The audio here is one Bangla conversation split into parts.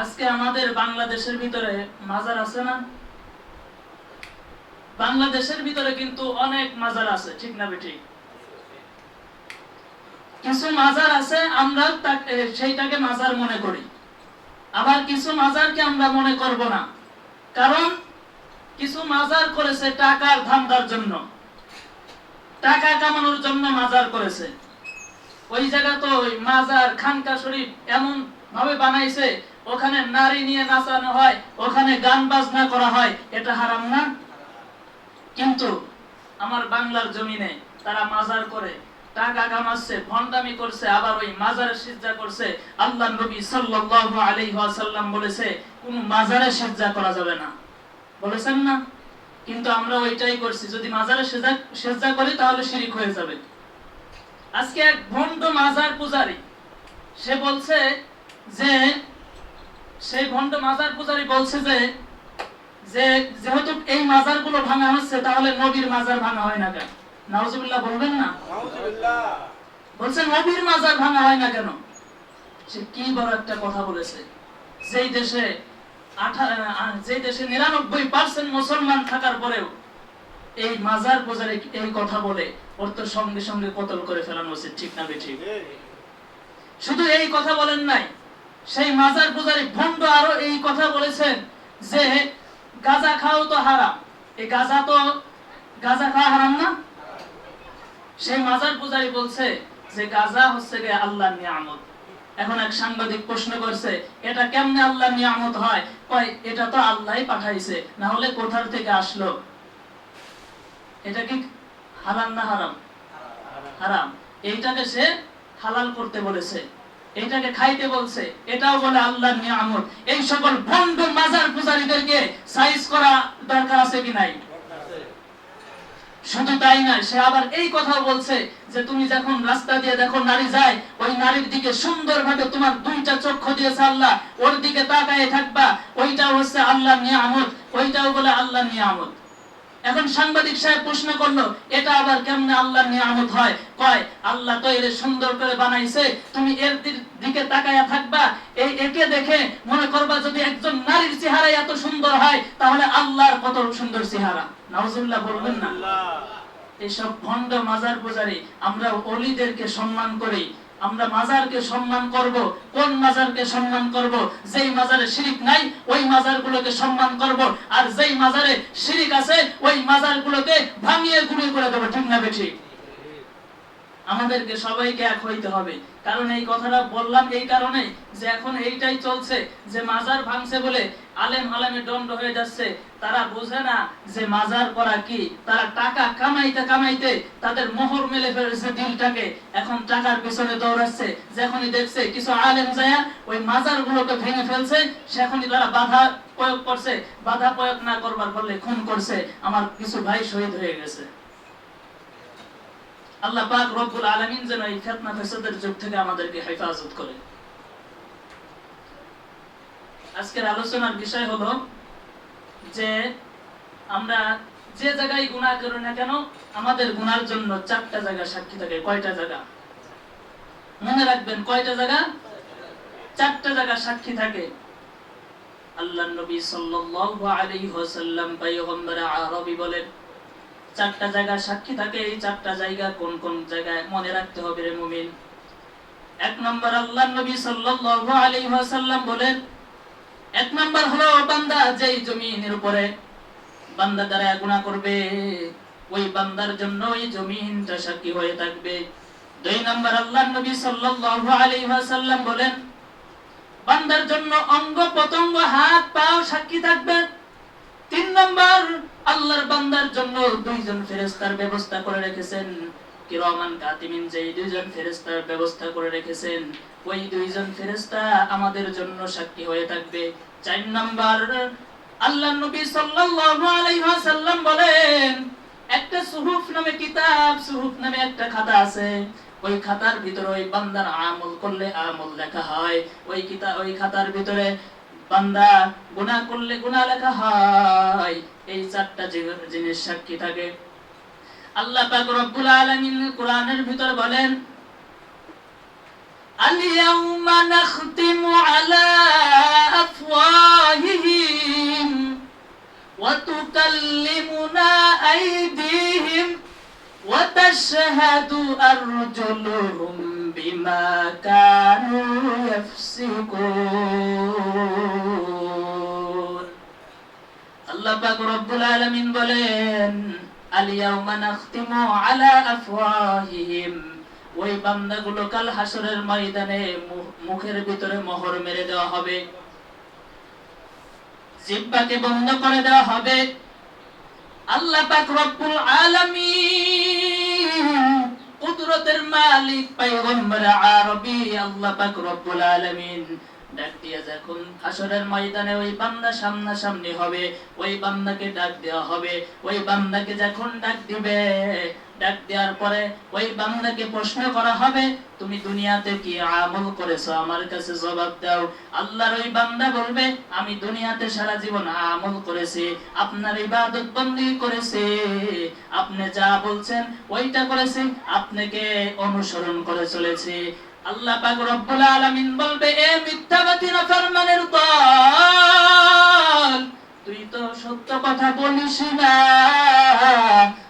আজকে আমাদের বাংলাদেশের ভিতরে মাজার আছে না? বাংলাদেশের ভিতরে কিন্তু অনেক মাজার আছে, ঠিক না বেঠিক? কিছু মাজার আছে আমরা সেইটাকে মাজার মনে করি। আবার কিছু মাজারকে আমরা মনে করব না। কারণ কিছু মাজার করেছে টাকার ধান্দার জন্য। টাকা কামানোর জন্য মাজার করেছে। ওই জায়গা তো মাজার খানকা শরীফ এমন ভাবে বানাইছে ওখানে নারী নিয়ে নাচানো হয়, ওখানে গান বাজনা করা হয়, এটা হারাম না? কিন্তু আমার বাংলার জমিনে তারা মাজার করে, টাকা কামাচ্ছে ভন্ডামি করছে, আবার ওই মাজারে সিজদা করছে। আল্লাহ নবী সাল্লাল্লাহু আলাইহি ওয়াসাল্লাম বলেছে, কোন মাজারে সিজদা করা যাবে না। বলেছেন না? কিন্তু আমরা ওইটাই করছি, যদি মাজারে সেজদা সেজদা করি তাহলে শিরিক হয়ে যাবে। আজকে এক ভণ্ড মাজার পূজারী, সে বলছে যে সেই ভণ্ড মাজার পূজারী বলছে যে যে যেহেতু এই মাজারগুলো ভাঙা হচ্ছে তাহলে নবীর মাজার ভাঙা হয় না কেন? নাউজুবিল্লাহ বলবেন না? বলছে নবীর মাজার ভাঙা হয় না কেন? সে কি বড় একটা কথা বলেছে। যেই দেশে যেই দেশে নিরানব্বই পার্সেন্ট মুসলমান থাকার পরেও এই মাজার পূজারে এই কথা বলে ওর তো সঙ্গে সঙ্গে কতল করে ফেলানো উচিত ঠিক না ঠিক শুধু এই কথা বলেন নাই। সেই মাজার পূজারী ভণ্ড আরও এই কথা বলেছেন যে, গাজা খাও তো হারাম। এই গাজা তো, গাজা খাওয়া হারাম না? সেই মাজার পূজারী বলছে যে, গাজা হচ্ছে গে আল্লাহর নিয়ামত। এখন এক সাংবাদিক প্রশ্ন করছে, এটা কেমনে আল্লাহর নিয়ামত হয়? কয়, এটা তো আল্লাহই পাঠাইছে, না হলে কোথার থেকে আসলো? এটা কি হালাল না হারাম? হারাম। এইটাকে সে হালাল করতে বলেছে। এইটাকে খাইতে বলছে, এটাও বলে আল্লাহর নিয়ামত। এই সকল ভণ্ড মাজার পূজারীদেরকে সাইজ করা দরকার আছে কি নাই? শুধু তাই নয় সে আবার এই কথা বলছে যে তুমি যখন রাস্তা দিয়ে দেখো নারী যায়, ওই নারীর দিকে সুন্দরভাবে তোমার দুইটা চক্ষু দিয়েছে আল্লাহ। ওর দিকে তাকায় থাকবা, ওইটাও হচ্ছে আল্লাহ নিয়ে নিয়ামত, ওইটাও বলে আল্লাহ নিয়ে নিয়ামত। এখন সাংবাদিক সাহেব প্রশ্ন করল এটা আবার কেমনে আল্লাহর নিয়ামত হয়? কয় আল্লাহ তো এর সুন্দর করে বানাইছে। তুমি এর দিকে তাকায়া থাকবা। এই একে দেখে মনে করবা যদি একজন নারীর চেহারা এত সুন্দর হয় তাহলে আল্লাহর কত সুন্দর চেহারা। নাউজুবিল্লাহ বলবেন না। এসব ভণ্ড মাজার পূজারি আমরা অলিদেরকে সম্মান করি। আমরা মাজারকে সম্মান করব। কোন মাজারকে সম্মান করব? যেই মাজারে শিরিক নাই, ওই মাজারগুলোকে সম্মান করব। আর যেই মাজারে শিরিক আছে, ওই মাজারগুলোকে ভাঙিয়ে গুঁড়িয়ে করে দেবো। ঠিক না বেঠি আমাদেরকে সবাইকে এক হইতে হবে। কারণ এই কথাটা বললাম এই কারণে যে এখন এইটাই চলছে, যে মাজার ভাঙছে বলে আলেম আলেমে দণ্ড হয়ে যাচ্ছে। তারা বোঝে না যে মাজার করা কি। তারা টাকা কামাইতে কামাইতে তাদের মোহর মেলে ফেলেছে দিলটাকে। এখন টাকার পিছনে দৌড়াচ্ছে। যখনই দেখছে কিছু আলেম যায়, ওই মাজার গুলোকে ভেঙে ফেলছে, সেখনই তারা বাধা প্রয়োগ করছে। বাধা প্রয়োগ না করবার ফলে খুন করছে। আমার কিছু ভাই শহীদ হয়ে গেছে। আল্লাহ পাক রব্বুল আলামিন যেন এই ফিতনা ফাসাদের যুগ থেকে আমাদেরকে হেফাজত করে আজকের আলোচনার বিষয় হলো যে আমরা যে জায়গায় গুনাহ করি না কেন, আমাদের গুনার জন্য চারটা জায়গা সাক্ষী থাকে, কয়টা জায়গা? মনে রাখবেন, কয়টা জায়গা? চারটা জায়গা সাক্ষী থাকে। আল্লাহ নবী সাল্লাল্লাহু আলাইহি ওয়াসাল্লাম পয়গম্বর আরবি বলেন চারটা জায়গা সাক্ষী থাকে, এই চারটা জায়গা কোন কোন জায়গায় মনে রাখতে হবে রে মুমিন? এক নম্বর আল্লাহ নবী সাল্লাল্লাহু আলাইহি ওয়াসাল্লাম বলেন, এক নম্বর হলো বান্দা যেই জমিনের উপরে বান্দা দ্বারা গুনাহ করবে, ওই বান্দার জন্য ওই জমিনটা সাক্ষী হয়ে থাকবে। দুই নম্বর আল্লাহ নবী সাল্লাল্লাহু আলাইহি ওয়াসাল্লাম বলেন, বান্দার জন্য অঙ্গ প্রত্যঙ্গ হাত পাও সাক্ষী থাকবে। তিন নম্বর আল্লাহর বান্দার জন্য দুইজন ফেরেশতার ব্যবস্থা করে রেখেছেন। কিরামান কাতিমিন, যেই দুইজন ফেরেশতার ব্যবস্থা করে রেখেছেন, ওই দুইজন ফেরেশতা আমাদের জন্য সাক্ষী হয়ে থাকবে। চার নম্বর আল্লাহ নবী সাল্লাল্লাহু আলাইহি ওয়াসাল্লাম বলেন, একটা সুহুফ নামে কিতাব, সুহুফ নামে একটা খাতা আছে। ওই খাতার ভিতরে ওই বান্দার আমল করলে আমল লেখা হয়। ওই কিতাব ওই খাতার ভিতরে বান্দা গুনা করলে গুনা লেখা হয়। এই চারটা জিনিস সাক্ষী থাকে। আল্লাহ পাক রব্বুল আলামিন কোরআনের ভিতর বলেন اليوم نختم على أفواههم وتكلمنا أيديهم وتشهد أرجلهم بما كانوا يفسقون আল্লাহ পাক রব্বুল আলামিন বলেন আলিয়াউমা নাখতিমু আলা আফওয়াহিহিম ওই বান্দাগুলো কাল হাসরের ময়দানে মু- মুখের ভিতরে মোহর মেরে দেওয়া হবে জিহ্বাকে বন্ধ করে দেওয়া হবে আল্লাহ পাক রব্বুল আলামিন কুদরতের মালিক, পয়গম্বর আরবি, আল্লাহ পাক রব্বুল আলামিন। ডাক দিয়া যখন হাসরের ময়দানে ওই বান্দা সামনাসামনি হবে, ওই বান্দাকে ডাক দেওয়া হবে, ওই বান্দাকে যখন ডাক দিবে ডাক দেওয়ার পরে, ওই বান্দাকে প্রশ্ন করা হবে, তুমি দুনিয়াতে কি আমল করেছ? আমার কাছে জবাব দাও। আল্লাহর ওই বান্দা বলবে, আমি দুনিয়াতে সারা জীবন আমল করেছি, আপনার ইবাদত বন্দি করেছি। আপনি যা বলছেন, ওইটা করেছি, আপনাকে অনুসরণ করে চলেছি। আল্লাহ পাক রব্বুল আলামিন বলবে, এ মিথ্যাবাদী নাফরমানের দল তুই তো সত্য কথা বলিস না।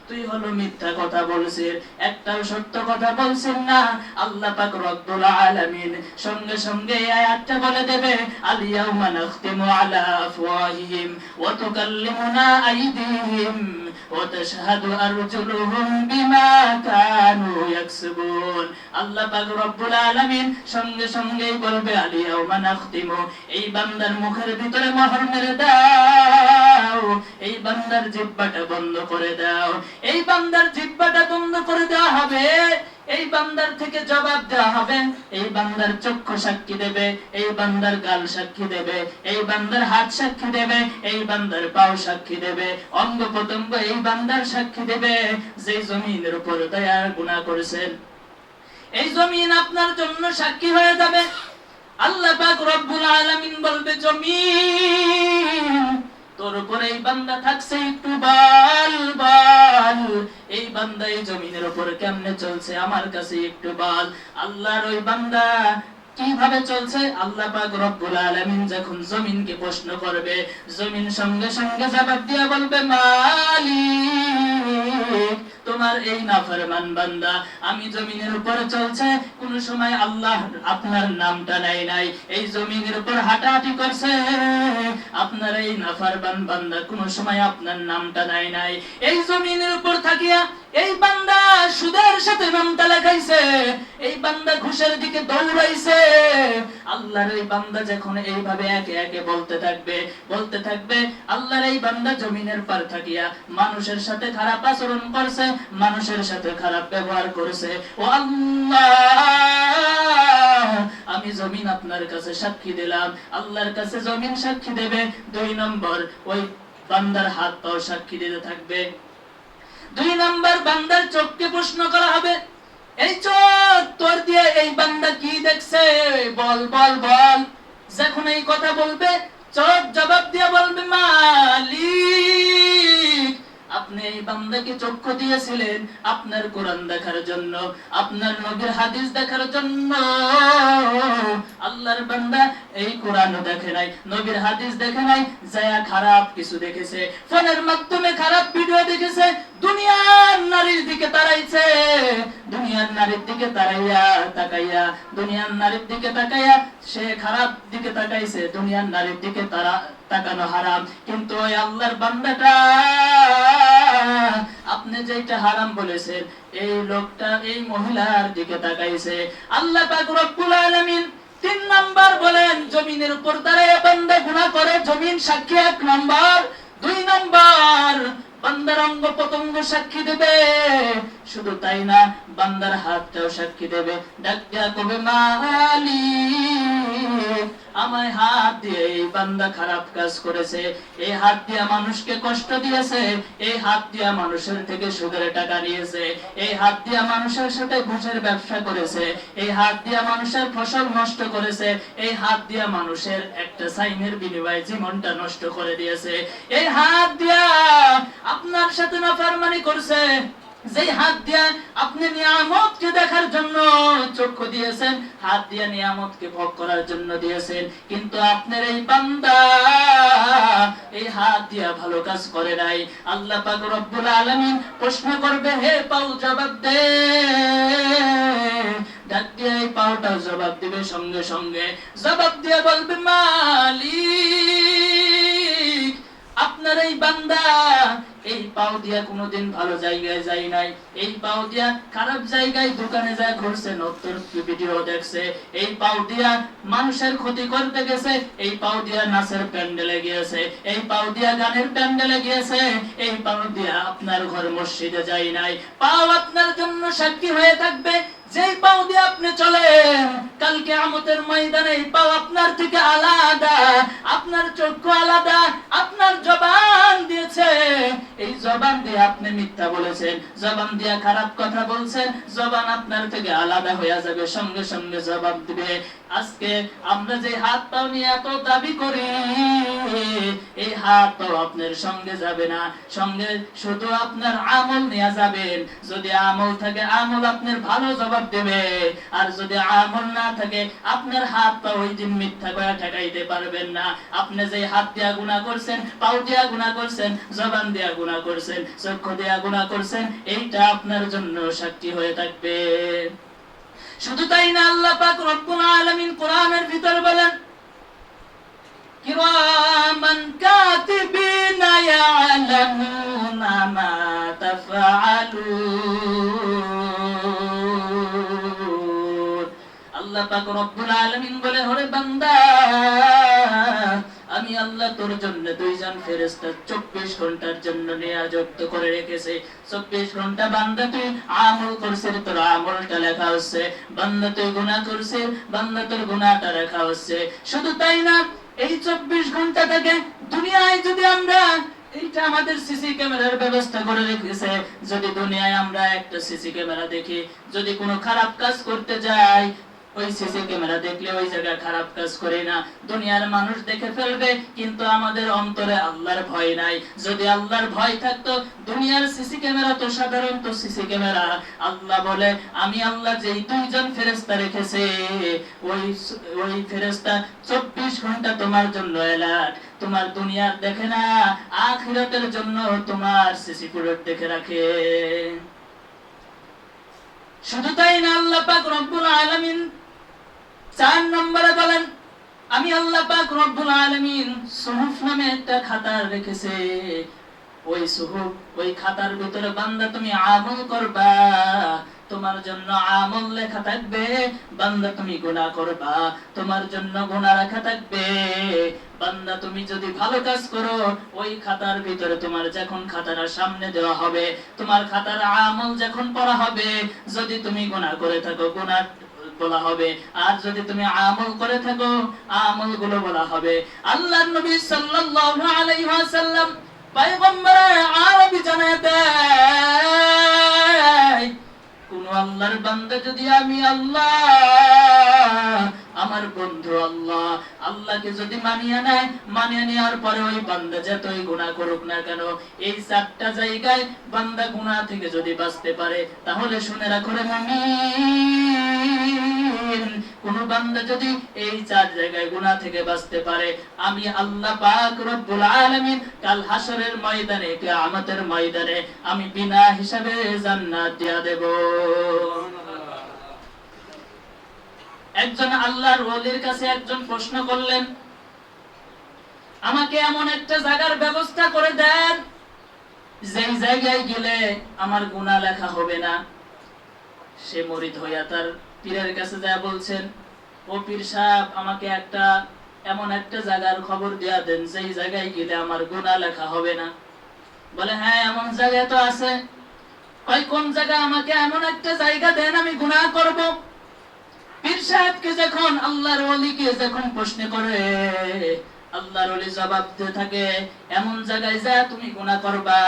তুই হলো মিথ্যা কথা বলছিস একটাও সত্য কথা বলছেন না। আল্লাহ পাক রব্বুল আলামিন সঙ্গে সঙ্গে আয়াতটা বলে দেবে আলিয়াউমা নাখতিমু আলা আফওয়াহিহিম ওয়া তুকাল্লিমুনা আইদিহিম। ওয়া তাশহাদু আরজুলুহুম বিমা কানু ইয়াকসিবুন আল্লাহ পাক রব্বুল আলামিন সঙ্গে সঙ্গেই বলবে আলিয়াউমা নাখতিমু। এই বান্দার মুখের ভিতরে মোহর মেরে দাও। এই বান্দার জিহ্বাটা বন্ধ করে দাও। এই বান্দার জিহ্বাটা বন্ধ করে দেওয়া হবে। এই বান্দার থেকে জবাব দেওয়া হবে, এই বান্দার চক্ষু সাক্ষী দেবে, এই বান্দার গাল সাক্ষী দেবে, এই বান্দার হাত সাক্ষী দেবে, এই বান্দার পাও সাক্ষী দেবে, অঙ্গ প্রত্যঙ্গ এই বান্দার সাক্ষী দেবে, যে জমিনের উপর দয়ার গুণা করেছেন এই জমিন আপনার জন্য সাক্ষী হয়ে যাবে। আল্লাহ পাক রব্বুল আলামিন বলবে, জমিন তোর উপরে বান্দা থাকছে একটু বাল বাল। এই বান্দা এই জমিনের উপর কেমনে চলছে? আমার কাছে একটু বাল। আল্লাহর ওই বান্দা কীভাবে চলছে? আল্লাহ পাক রব্বুল আলামিন যখন জমিনকে প্রশ্ন করবে, জমিন সঙ্গে সঙ্গে জবাব দিয়ে বলবে, মালিক তোমার এই নাফরমান বান্দা আমি জমিনের উপরে চলছে, কোন সময় আল্লাহ আপনার নামটা নাই নাই। এই জমিনের উপর হাঁটাহাঁটি করছে, আপনার এই নাফরমান বান্দা কোন সময় আপনার নামটা নাই নাই। এই জমিনের উপর থাকিয়া এই বান্দা সুদের সাথে নামটা লেখাইছে, এই বান্দা ঘুষের দিকে দৌড়াইছে। আল্লাহর এই বান্দা যখন এইভাবে একে একে বলতে থাকবে বলতে থাকবে, আল্লাহর এই বান্দা জমিনের পার থাকিয়া মানুষের সাথে খারাপ আচরণ করছে, মানুষের সাথে খারাপ ব্যবহার করেছে। ও আল্লাহ, আমি জমিন আপনার কাছে সাক্ষী দিলাম। আল্লাহর কাছে জমিন সাক্ষী দেবে। দুই নম্বর, ওই বান্দার হাত পাও সাক্ষী দিতে থাকবে। দুই নাম্বার বান্দার চোখকে প্রশ্ন করা হবে, এই চোখ তোর দিয়ে এই বান্দা কি দেখছে? বল বল বল। যখন এই কথা বলবে চোখ জবাব দিয়ে বলবে, মালিক। বান্দাকে চক্ষু দিয়েছিলেন আপনার কোরআন দেখার জন্য, আপনার নবীর হাদিস দেখার জন্য। আল্লাহর বান্দা এই কোরআনও দেখে নাই, নবীর হাদিস দেখে নাই, যায়া খারাপ কিছু দেখেছে, ফোনের মাধ্যমে খারাপ ভিডিও দেখেছে, দুনিয়ার নারীর দিকে তাড়াইছে দুনিয়ার নারীর দিকে তাড়াইয়া তাকাইয়া, দুনিয়ার নারীর দিকে তাকাইয়া সে খারাপ দিকে তাকাইছে, দুনিয়ার নারীর দিকে তারা তাকানো হারাম। কিন্তু ওই আল্লাহর বান্দাটা, আপনি যেটা হারাম বলেছেন, এই লোকটা, এই মহিলার দিকে তাকাইছে। আল্লাহ পাক রব্বুল তিন নাম্বার বলেন, জমিনের উপর দাঁড়ায় বান্দা গুনাহ করে, জমিন সাক্ষী এক নাম্বার। দুই নাম্বার, বান্দার অঙ্গ প্রত্যঙ্গ সাক্ষী দেবে। শুধু তাই না, বান্দার হাতটাও সাক্ষী দেবে। ডাক দিয়া কবে মালিক? আমায় হাত দিয়ে এই বান্দা খারাপ কাজ করেছে। এই হাত দিয়া মানুষকে কষ্ট দিয়েছে। এই হাত দিয়া মানুষের থেকে সুদের টাকা নিয়েছে। এই হাত দিয়া মানুষের সাথে ঘুষের ব্যবসা করেছে। এই হাত দিয়া মানুষের ফসল নষ্ট করেছে। এই হাত দিয়া মানুষের একটা সাইনের বিনিময়ে জীবনটা নষ্ট করে দিয়েছে। এই হাত দিয়া আপনার সাথে না ফারমানি করছে। যেই হাত দিয়া আপনি নিয়ামতকে দেখার জন্য চক্ষু দিয়েছেন, হাত দিয়া নিয়ামতকে ভোগ করার জন্য দিয়েছেন, কিন্তু আপনার এই বান্দা এই হাত দিয়া ভালো কাজ করে নাই। আল্লাহ পাক রব্বুল আলামিন প্রশ্ন করবে, হে পাও জবাব দে। ডাক দিয়ে এই পাওটাও জবাব দিবে সঙ্গে সঙ্গে। জবাব দিয়ে বলবে, মালিক, আপনার এই বান্দা এই পাও দিয়া কোনোদিন ভালো জায়গায় যাই নাই। এই পাও দিয়া খারাপ জায়গায় দোকানে যায় ঘুরছে, নতুন ভিডিও দেখছে। এই পাও দিয়া মানুষের ক্ষতি করতে গেছে, এই পাও দিয়া নাচের প্যান্ডেলে গিয়েছে। এই পাও দিয়া গানের প্যান্ডেলে গিয়েছে, এই পাও দিয়া আপনার ঘর মসজিদে যাই নাই। পাও আপনার জন্য সাক্ষী হয়ে থাকবে, যেই পাও দিয়ে আপনি চলেন কালকে আমতের ময়দানে এই পাও আপনার থেকে আলাদা। আপনার চক্ষু আলাদা, আপনার জবান দিয়েছে এই জবান দিয়ে আপনি মিথ্যা বলেছেন। জবান দিয়ে খারাপ কথা বলছেন। জবান আপনার থেকে আলাদা হয়ে যাবে। সঙ্গে সঙ্গে জবাব দিবে। আজকে আমরা যে হাত পাও নিয়ে এত দাবি করি, এই হাত পাও আপনার সঙ্গে যাবে না। সঙ্গে শুধু আপনার আমল নিয়ে যাবেন। যদি আমল থাকে, আমল আপনার ভালো জবাব দেবে। আর যদি আমল না থাকে, আপনার হাত পা ওই দিন মিথ্যা করে ঠেকাইতে পারবেন না। আপনি যে হাত দিয়া গুণা করছেন, পাও দিয়া গুণা করছেন, জবান দিয়া গুণা করছেন, চক্ষু দিয়া গুণা করছেন, এইটা আপনার জন্য সাক্ষী হয়ে থাকবে। শুধু তাই না, আল্লাহ পাক রব্বুল আলামিন কোরআনের ভিতর বলেন, কিরামান কাতিবিনা ইয়ালামুনা মা তাফআলুন। আল্লাহ পাক রব্বুল আলামিন বলে, ওরে বান্দা আমি আল্লাহ তোর জন্য দুইজন ফেরেশতা 24 ঘণ্টার জন্য নিয়োজিত করে রেখেছে। 24 ঘণ্টা বান্দা তুই আমল করছিস, তোর আমলটা লেখা হচ্ছে, বান্দা তুই গুনাহ করছিস, বান্দা তোর গুনাহটা লেখা হচ্ছে। শুধু তাই না, এই 24 ঘণ্টা থেকে দুনিয়ায় যদি আমরা এইটা আমাদের সিসি ক্যামেরার ব্যবস্থা করে রেখেছে, যদি দুনিয়ায় আমরা একটা সিসি ক্যামেরা দেখি, যদি কোনো খারাপ কাজ করতে যাই আল্লাহ বলে, আমি আল্লাহ দুইজন ফেরেশতা রেখেছে, ওই ওই ফেরেশতা চব্বিশ ঘণ্টা তোমার জন্য এলার্ট তোমার দুনিয়ার দেখে না, আখিরাতের জন্য তোমার সিসি দেখে রাখে। শুধু তাই না, আল্লাহ পাক রব্বুল আলামিন চার নম্বরে বলেন, আমি আল্লাহ পাক রব্বুল আলামিন সুহুফ নামে একটা খাতা রেখেছে। ওই সুহুফ, ওই খাতার ভিতরে, বান্দা তুমি আমল করবা, তোমার জন্য আমল লেখা থাকবে, বান্দা তুমি গুনাহ করবা, তোমার জন্য গুনাহ লেখা থাকবে। বান্দা তুমি যদি ভালো কাজ করো, ওই খাতার ভিতরে তোমার যখন খাতাটা সামনে দেওয়া হবে, তোমার খাতার আমল যখন পড়া হবে, যদি তুমি গুনাহ করে থাকো, গুনাহ বলা হবে। আর যদি তুমি আমল করে থাকো আমলগুলো বলা হবে। আল্লাহর নবী আল্লাহ, আমার বন্ধু আল্লাহ, আল্লাহকে যদি মানিয়ে নেয়, মানিয়ে নেওয়ার পরে ওই বান্দা করুক না কেন, এই চারটা জায়গায় বান্দা গুনাহ থেকে যদি বাঁচতে পারে, তাহলে শুনে রাখো রে মুমিন। কোন বান্দা যদি এই চার জায়গায় গুনাহ থেকে বাঁচতে পারে, আমি আল্লাহ পাক রব্বুল আলামিন কাল হাসরের ময়দানে, কিয়ামতের ময়দানে আমি বিনা হিসাবে জান্নাত দিয়া দেব। একজন আল্লাহর ওলির কাছে একজন প্রশ্ন করলেন, আমাকে এমন একটা জায়গার ব্যবস্থা করে দেন যেই জায়গায় গেলে আমার গুনাহ লেখা হবে না। সে মরিদ হইয়া তার পীরের কাছে যা বলছেন, ও পীর সাহেব, আমাকে একটা, এমন একটা জায়গার খবর দেয়া দেন, যেই জায়গায় গেলে আমার গুনাহ লেখা হবে না। বলে হ্যাঁ এমন জায়গা তো আছে। কয়, কোন জায়গা আমাকে এমন একটা জায়গা দেন, আমি গুনাহ করব? পীর সাহেবকে যখন আল্লাহর ওলিকে যখন প্রশ্ন করে, আল্লাহর ওলি জবাব দিতে থাকে, এমন জায়গায় যা তুমি গুনাহ করবা,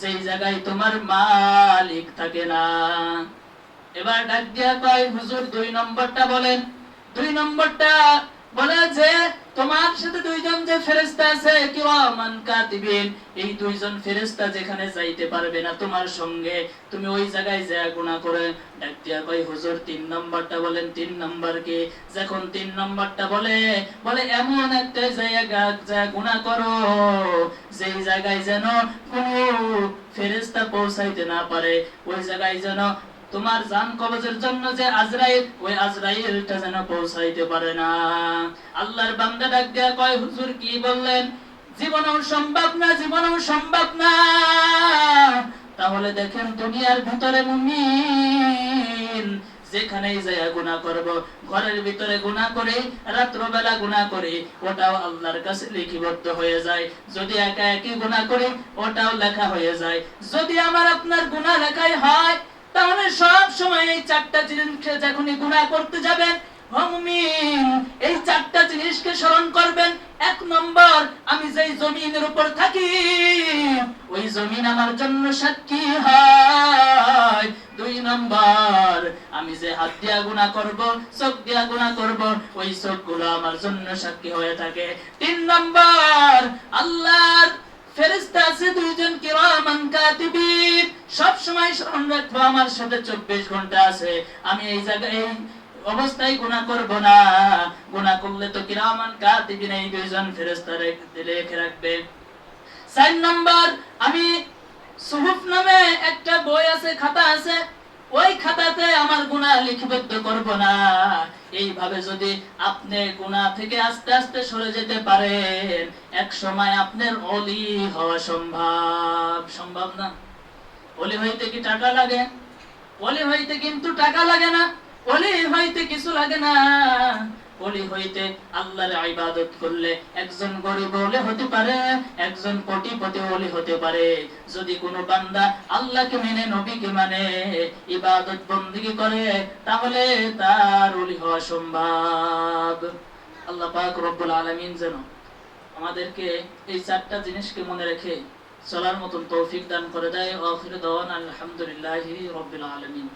যেই জায়গায় তোমার মালিক থাকে না। এবার ডাক দিয়া কয়, হুজুর, দুই নম্বরটা বলেন। দুই নম্বরটা বলে যে, তোমার সাথে দুইজন যে ফেরেশতা আছে কিরামান কাতিবিন, এই দুইজন ফেরেশতা যেখানে যাইতে পারবে না, তোমার সঙ্গে তুমি ওই জায়গায় যা গুনাহ করে। ডাক দিয়া কই হুজুর, তিন নাম্বারটা বলেন। তিন নাম্বার কি? যখন তিন নাম্বারটা বলে বলে, এমন একটা জায়গা যা গুনাহ করো, যেই জায়গায় যেন কোনো ফেরেশতা পৌঁছাইতে না পারে, ওই জায়গায় যেন তোমার জান কবজের জন্য যে আজরাইল, ওই আজরাইলটা যেন পৌঁছাইতে পারে না। আল্লাহর বান্দা ডাক দেয়া কয়, হুজুর কি বললেন? জীবনেও সম্ভব না, জীবনেও সম্ভব না। তাহলে দেখেন দুনিয়ার ভিতরে মুমিন, যেখানেই যায় গুনাহ করব, ঘরের ভিতরে গুনাহ করে, রাত্রবেলা গুনাহ করে, ওটাও আল্লাহর কাছে লিখিবদ্ধ হয়ে যায়। যদি একা একই গুনাহ করে, ওটাও লেখা হয়ে যায়। যদি আমার আপনার গুনাহ লেখাই হয় তাহলে সব সময় এই চারটা জিনিসকে যখনই গুনাহ করতে যাবেন এই চারটা জিনিসকে স্মরণ করবেন। এক নম্বর, আমি যেই জমিনের উপর থাকি, ওই জমিন আমার জন্য সাক্ষী হয়। দুই নম্বর, আমি যে হাত দিয়া গুণা করব, চোখ দিয়া গুণা করব, ওই চোখগুলো আমার জন্য সাক্ষী হয়ে থাকে। তিন নম্বর, আল্লাহর ফেরেশতা আছে দুইজন সময় আমার সাথে চব্বিশ ঘণ্টা আছে। আমি এই জায়গায় এই অবস্থায় করব না। গুনাহ করলে তো রেখে রেখে রাখবে। চার নম্বর, আমি সুহুফ নামে একটা বই আছে, খাতা আছে। ওই খাতাতে আমার গুনাহ লিপিবদ্ধ করব না। এইভাবে যদি আপনি গুনাহ থেকে আস্তে আস্তে সরে যেতে পারেন, এক সময় আপনার অলি হওয়া সম্ভব। সম্ভব না। হইতে কি টাকা লাগে? হইতে কিন্তু টাকা লাগে না। হইতে কিছু লাগে না। হইতে আল্লাহর ইবাদত করলে একজন গরিব হতে পারে, একজন কোটিপতি হতে পারে। যদি কোনো বান্দা আল্লাহকে মেনে, নবীকে মানে ইবাদত বন্দিগি করে, তাহলে তার অলি হওয়া সম্ভব। আল্লাহ পাক রব্বুল আলামিন যেন আমাদেরকে এই চারটা জিনিসকে মনে রেখে চলার মতন তৌফিক দান করে দেয় আখির দাওয়ান আলহামদুলিল্লাহি রাব্বিল আলামিন